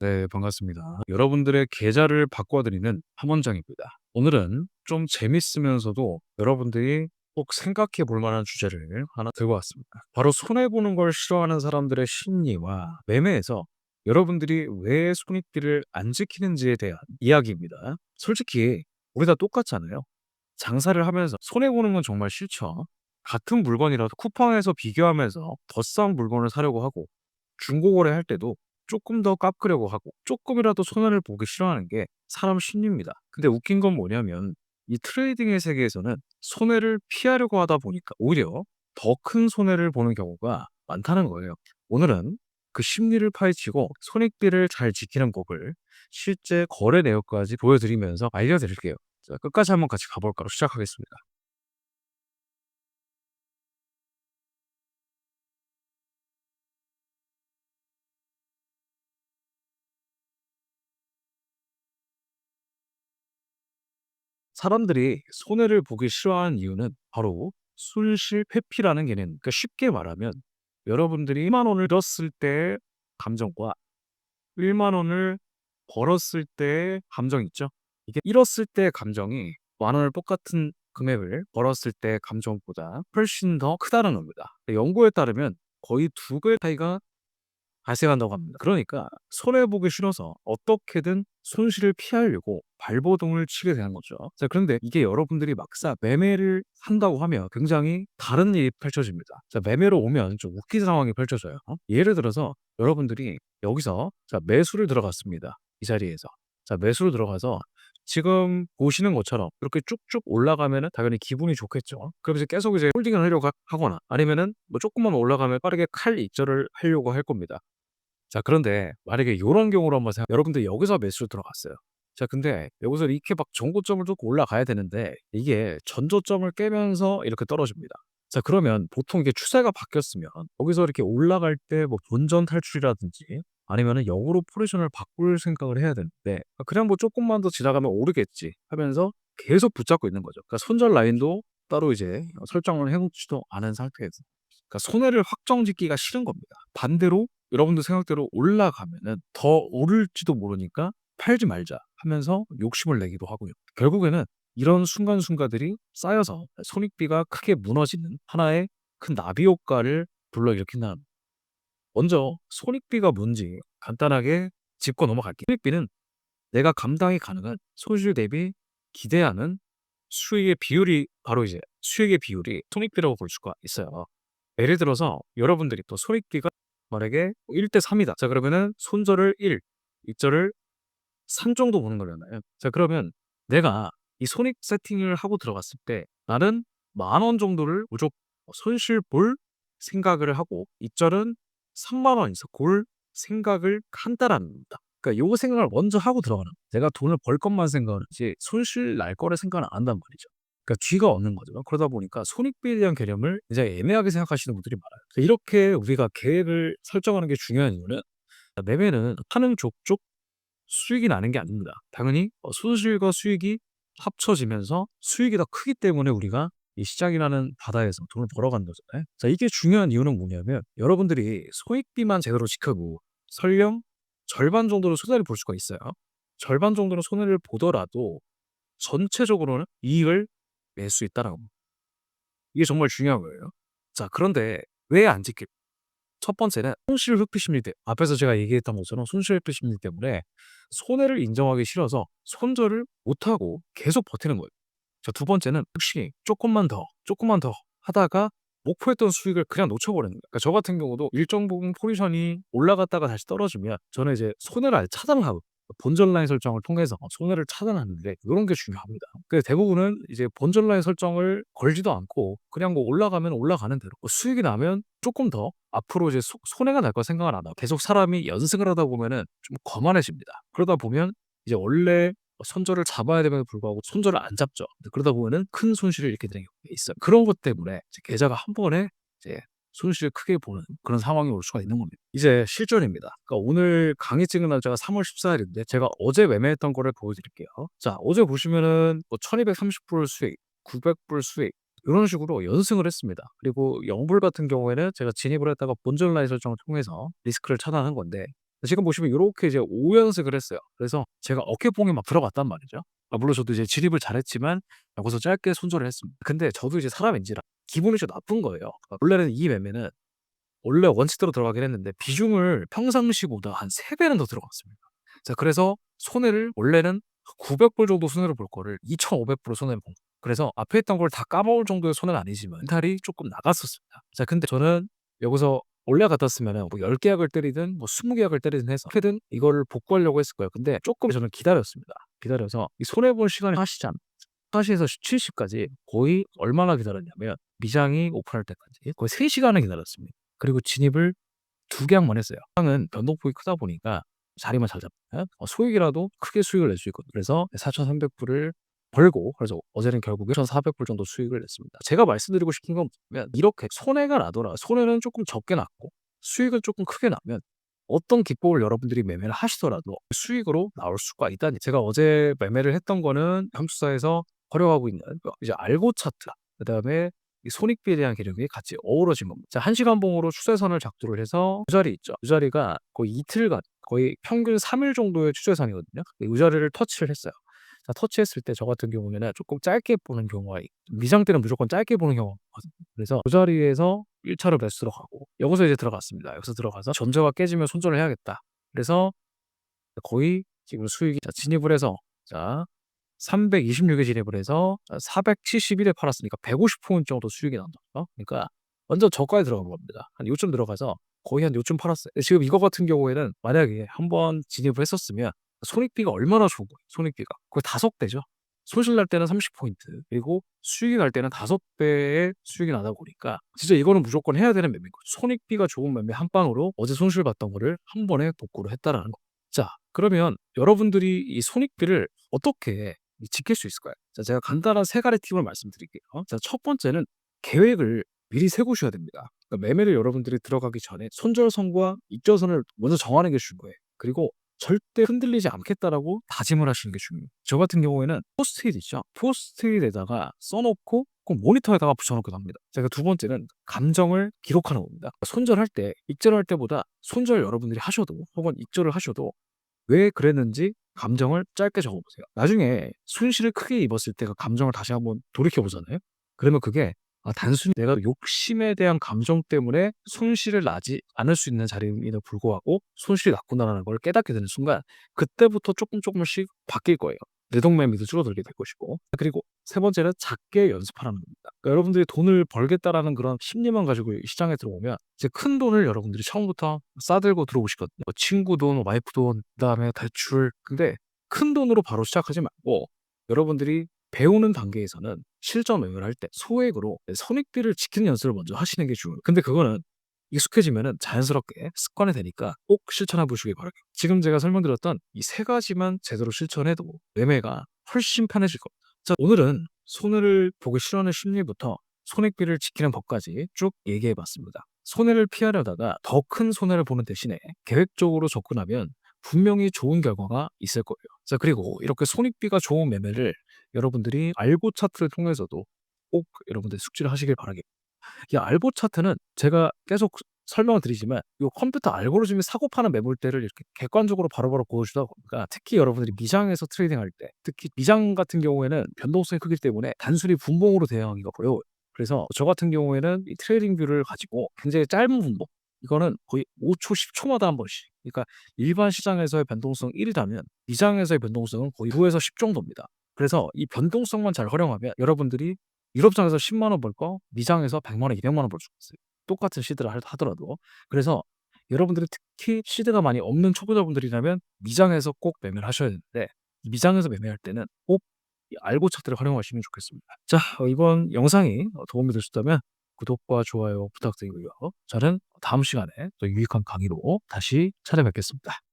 네, 반갑습니다. 여러분들의 계좌를 바꿔드리는 함원장입니다. 오늘은 좀 재밌으면서도 여러분들이 꼭 생각해 볼 만한 주제를 하나 들고 왔습니다. 바로 손해보는 걸 싫어하는 사람들의 심리와 매매에서 여러분들이 왜 손익비를 안 지키는지에 대한 이야기입니다. 솔직히 우리 다 똑같잖아요. 장사를 하면서 손해보는 건 정말 싫죠. 같은 물건이라도 쿠팡에서 비교하면서 더 싼 물건을 사려고 하고 중고거래 할 때도 조금 더 깎으려고 하고 쪼끔이라도 손해를 보기 싫어하는 게 사람 심리입니다. 근데 웃긴 건 뭐냐면 이 트레이딩의 세계에서는 손해를 피하려고 하다 보니까 오히려 더 큰 손해를 보는 경우가 많다는 거예요. 오늘은 그 심리를 파헤치고 손익비를 잘 지키는 법을 실제 거래 내역까지 보여드리면서 알려드릴게요. 자, 끝까지 한번 같이 가볼까로 시작하겠습니다. 사람들이 손해를 보기 싫어하는 이유는 바로 순실 회피라는 개념. 그러니까 쉽게 말하면 여러분들이 1만 원을 잃었을 때의 감정과 1만 원을 벌었을 때의 감정 있죠? 이게 잃었을 때의 감정이 만 원을 똑같은 금액을 벌었을 때의 감정보다 훨씬 더 크다는 겁니다. 연구에 따르면 거의 두 배의 차이가 발생한다고 합니다. 그러니까 손해 보기 싫어서 어떻게든 손실을 피하려고 발버둥을 치게 되는 거죠. 자, 그런데 이게 여러분들이 막상 매매를 한다고 하면 굉장히 다른 일이 펼쳐집니다. 자, 매매로 오면 좀 웃긴 상황이 펼쳐져요. 어? 예를 들어서 여러분들이 여기서 자, 매수를 들어갔습니다. 이 자리에서. 자, 매수를 들어가서 지금 보시는 것처럼 이렇게 쭉쭉 올라가면은 당연히 기분이 좋겠죠. 그럼 이제 계속 이제 홀딩을 하려고 하- 하거나 아니면은 뭐 조금만 올라가면 빠르게 칼 입절을 하려고 할 겁니다. 자 그런데 만약에 요런 경우로 한번 생각 여러분들 여기서 매수를 들어갔어요. 자 근데 여기서 이렇게 막 전고점을 뚫고 올라가야 되는데 이게 전저점을 깨면서 이렇게 떨어집니다. 자 그러면 보통 이게 추세가 바뀌었으면 여기서 이렇게 올라갈 때 뭐 본전 탈출이라든지 아니면은 역으로 포지션을 바꿀 생각을 해야 되는데 아 그냥 뭐 쪼끔만 더 지나가면 오르겠지 하면서 계속 붙잡고 있는 거죠. 그러니까 손절 라인도 따로 이제 어 설정을 해 놓지도 않은 상태에서 그러니까 손해를 확정짓기가 싫은 겁니다. 반대로 여러분들 생각대로 올라가면은 더 오를지도 모르니까 '팔지 말자.' 하면서 욕심을 내기도 하고요. 결국에는 이런 순간순간들이 쌓여서 손익비가 크게 무너지는 하나의 큰 나비 효과를 불러일으킨다는 먼저 손익비가 뭔지 간단하게 짚고 넘어갈게요. 손익비는 내가 감당이 가능한 손실 대비 기대하는 수익의 비율이 바로 이제 수익의 비율이 손익비라고 볼 수가 있어요. 예를 들어서 여러분들이 또 손익비가 만약에 1대 3 이다. 자 그러면은 손절을 1, 익절을 3 정도 보는 거잖아요. 자 그러면 내가 이 손익 세팅을 하고 들어갔을 때 나는 만 원 정도를 무조건 손실 볼 생각을 하고 익절은 3만 원 이상 골 생각을 한다라는 겁니다. 그러니까 요 생각을 먼저 하고 들어가는. 내가 돈을 벌 것만 생각을 하지 손실 날 거를 생각을 안 한단 말이죠. 그러니까 쥐가 없는 거죠. 그러다 보니까 손익비에 대한 개념을 굉장히 애매하게 생각하시는 분들이 많아요. 그래서 이렇게 우리가 계획을 설정하는 게 중요한 이유는 매매는 하는 족족 수익이 나는 게 아닙니다. 당연히 어 손실과 수익이 합쳐지면서 수익이 더 크기 때문에 우리가 이 시장이라는 바다에서 돈을 벌어가는 거잖아요. 자 이게 중요한 이유는 뭐냐면 여러분들이 손익비만 제대로 지키고 설령 절반 정도로 손해를 볼 수가 있어요. 절반 정도는 손해를 보더라도 전체적으로는 이익을 낼 수 있다라고. 이게 정말 중요한 거예요. 자 그런데 왜 안 지킬 첫 번째는 손실 회피 심리 때 앞에서 제가 얘기했던 것처럼 손실 회피 심리 때문에 손해를 인정하기 싫어서 손절을 못 하고 계속 버티는 거예요. 자 두 번째는 혹시 쪼끔만 더, 쪼끔만 더 하다가 목표했던 수익을 그냥 놓쳐 버리는 거예요. 그러니까 저 같은 경우도 일정 부분 포지션이 올라갔다가 다시 떨어지면 저는 이제 손해를 아예 차단을 하고 본전 라인 설정을 통해서 손해를 차단하는데 요런 게 중요합니다. 그 대부분은 이제 본전 라인 설정을 걸지도 않고 그냥 뭐 올라가면 올라가는 대로 뭐 수익이 나면 쪼끔 더 앞으로 이제 소 손해가 날 거 생각을 안 하고 계속 사람이 연승을 하다 보면은 좀 거만해집니다. 그러다 보면 이제 원래 손절을 잡아야 됨에도 불구하고 손절을 안 잡죠. 그러다 보면은 큰 손실을 잃게 되는 경우가 있어요. 그런 것 때문에 이제 계좌가 한 번에 이제 손실을 크게 보는 그런 상황이 올 수가 있는 겁니다. 이제 실전입니다. 그러니까 오늘 강의 찍은 날짜가 3월 14 일인데 제가 어제 매매했던 거를 보여드릴게요. 자 어제 보시면은 뭐 1230불 수익, 900불 수익 요런 식으로 연승을 했습니다. 그리고 영불 같은 경우에는 제가 진입을 했다가 본전 라인 설정을 통해서 리스크를 차단한 건데 지금 보시면 요렇게 이제 5 연승을 했어요. 그래서 제가 어깨뽕이 막 들어갔단 말이죠. 아 물론 저도 이제 진입을 잘했지만 여기서 짧게 손절을 했습니다. 근데 저도 이제 사람인지라 기분이 좀 나쁜 거예요. 그러니까 원래는 이 매매는 원래 원칙대로 들어가긴 했는데 비중을 평상시보다 한 3배는 더 들어갔습니다. 자 그래서 손해를 원래는 900불 정도 손해를 볼 거를 2,500불 손해를 본 거예요. 그래서 앞에 있던 걸 다 까먹을 정도의 손해는 아니지만 멘탈이 쪼끔 나갔었습니다. 자 근데 저는 여기서 원래 같았으면은 뭐10 계약을 때리든 뭐 20 계약을 때리든 해서 어떻게든 이거를 복구하려고 했을 거예요. 근데 쪼끔 저는 기다렸습니다. 기다려서 이 손해 볼 시간이 4 시잖아. 4 시에서 70 까지 거의 얼마나 기다렸냐면 미장이 오픈할 때까지 거의 3 시간을 기다렸습니다. 그리고 진입을 2 계약만 했어요. 시장은 변동폭이 크다 보니까 자리만 잘 잡으면 어 수익이라도 크게 수익을 낼 수 있거든요. 그래서 4,300불을 벌고 그래서 어제는 결국에 1,400불 정도 수익을 냈습니다. 제가 말씀드리고 싶은 건 뭐냐면 이렇게 손해가 나더라도 손해는 쪼끔 적게 났고 수익은 쪼끔 크게 나면 어떤 기법을 여러분들이 매매를 하시더라도 수익으로 나올 수가 있다는 제가 어제 매매를 했던 거는 함수사에서 활용하고 있는 어 이제 알고 차트 그다음에 이 손익비에 대한 개념이 같이 어우러진 겁니다. 자 1 시간 봉으로 추세선을 작도를 해서 이 자리 있죠. 이 자리가 거의 이틀간 거의 평균 3일 정도의 추세선이거든요. 이 자리를 터치를 했어요. 자 터치했을 때 저 같은 경우에는 쪼끔 짧게 보는 경우가 있 미장 때는 무조건 짧게 보는 경우가 많거든요. 그래서 그 자리에서 1 차로 매수 들어가고 여기서 이제 들어갔습니다. 여기서 들어가서 '전저가 깨지면 손절을 해야겠다.' 그래서 거의 지금 수익이 자 진입을 해서 자 326에 진입을 해서 아 471에 팔았으니까 150 포인트 정도 수익이 난다. 어 그러니까 완전 저가에 들어간 겁니다. 한 요쯤 들어가서 거의 한 요쯤 팔았어요. 지금 이거 같은 경우에는 만약에 한 번 진입을 했었으면 손익비가 얼마나 좋은 거예요 손익비가. 거의 5 배죠. 손실 날 때는 30 포인트 그리고 수익이 날 때는 5 배의 수익이 나다 보니까 진짜 이거는 무조건 해야 되는 매매인 거죠. 손익비가 좋은 매매 한 방으로 어제 손실 봤던 거를 한 번에 복구를 했다라는 거. 자 그러면 여러분들이 이 손익비를 어떻게 이 지킬 수 있을까요? 자 제가 간단한 3 가지 팁을 말씀드릴게요. 자 첫 번째는 계획을 미리 세우셔야 됩니다. 그러니까 매매를 여러분들이 들어가기 전에 손절선과 익절선을 먼저 정하는 게 중요해요. 그리고 '절대 흔들리지 않겠다.'라고 다짐을 하시는 게 중요해요. 저 같은 경우에는 포스트잇 있죠. 포스트잇에다가 써 놓고 꼭 모니터에다가 붙여 놓기도 합니다. 자그두 번째는 감정을 기록하는 겁니다. 손절할 때 익절할 때보다 손절 여러분들이 하셔도 혹은 익절을 하셔도 왜 그랬는지 감정을 짧게 적어 보세요. 나중에 손실을 크게 입었을 때그 감정을 다시 한번 돌이켜 보잖아요. 그러면 그게 아 단순히 내가 욕심에 대한 감정 때문에 손실을 나지 않을 수 있는 자리임에도 불구하고 '손실이 났구나.'라는 걸 깨닫게 되는 순간 그때부터 쪼끔 쪼끔씩 바뀔 거예요. 내동매매도 줄어들게 될 것이고. 그리고 세 번째는 작게 연습하라는 겁니다. 그러니까 여러분들이 '돈을 벌겠다.'라는 그런 심리만 가지고 이 시장에 들어오면 이제 큰 돈을 여러분들이 처음부터 싸들고 들어오시거든요. 뭐 친구 돈, 와이프 돈, 그다음에 대출 근데 큰 돈으로 바로 시작하지 말고 여러분들이 배우는 단계에서는 실전 매매를 할 때 소액으로 네 선익비를 지키는 연습을 먼저 하시는 게 중요해요. 근데 그거는 익숙해지면은 자연스럽게 습관이 되니까 꼭 실천해 보시길 바랄게요. 지금 제가 설명드렸던 이3 가지만 제대로 실천해도 매매가 훨씬 편해질 겁니다. 자 오늘은 손해를 보기 싫어하는 심리부터 손익비를 지키는 법까지 쭉 얘기해 봤습니다. 손해를 피하려다가 더 큰 손해를 보는 대신에 계획적으로 접근하면 분명히 좋은 결과가 있을 거예요. 자 그리고 이렇게 손익비가 좋은 매매를 여러분들이 알고 차트를 통해서도 꼭 여러분들 숙지를 하시길 바라겠 이 알고 차트는 제가 계속 설명을 드리지만 요 컴퓨터 알고리즘이 사고 파는 매물대를 이렇게 객관적으로 바로바로 보여주다 보니까 특히 여러분들이 미장에서 트레이딩할 때 특히 미장 같은 경우에는 변동성이 크기 때문에 단순히 분봉으로 대응하기가 어려워요. 그래서 저 같은 경우에는 이 트레이딩 뷰를 가지고 굉장히 짧은 분봉 이거는 거의 5 초, 10 초마다 한 번씩 그러니까 일반 시장에서의 변동성 1이라면 미장에서의 변동성은 거의 9에서 10 정도입니다. 그래서 이 변동성만 잘 활용하면 여러분들이 1 업장에서 100,000원벌 거 미장에서 1,000,000 원, 2,000,000원벌 수가 있어요. 똑같은 시드를 할 하더라도. 그래서 여러분들이 특히 시드가 많이 없는 초보자분들이라면 미장에서 꼭 매매를 하셔야 되는데 미장에서 매매할 때는 꼭 이 알고 차트를 활용하시면 좋겠습니다. 자 어 이번 영상이 어 도움이 되셨다면 구독과 좋아요 부탁드리고요. 저는 다음 시간에 또 유익한 강의로 다시 찾아뵙겠습니다.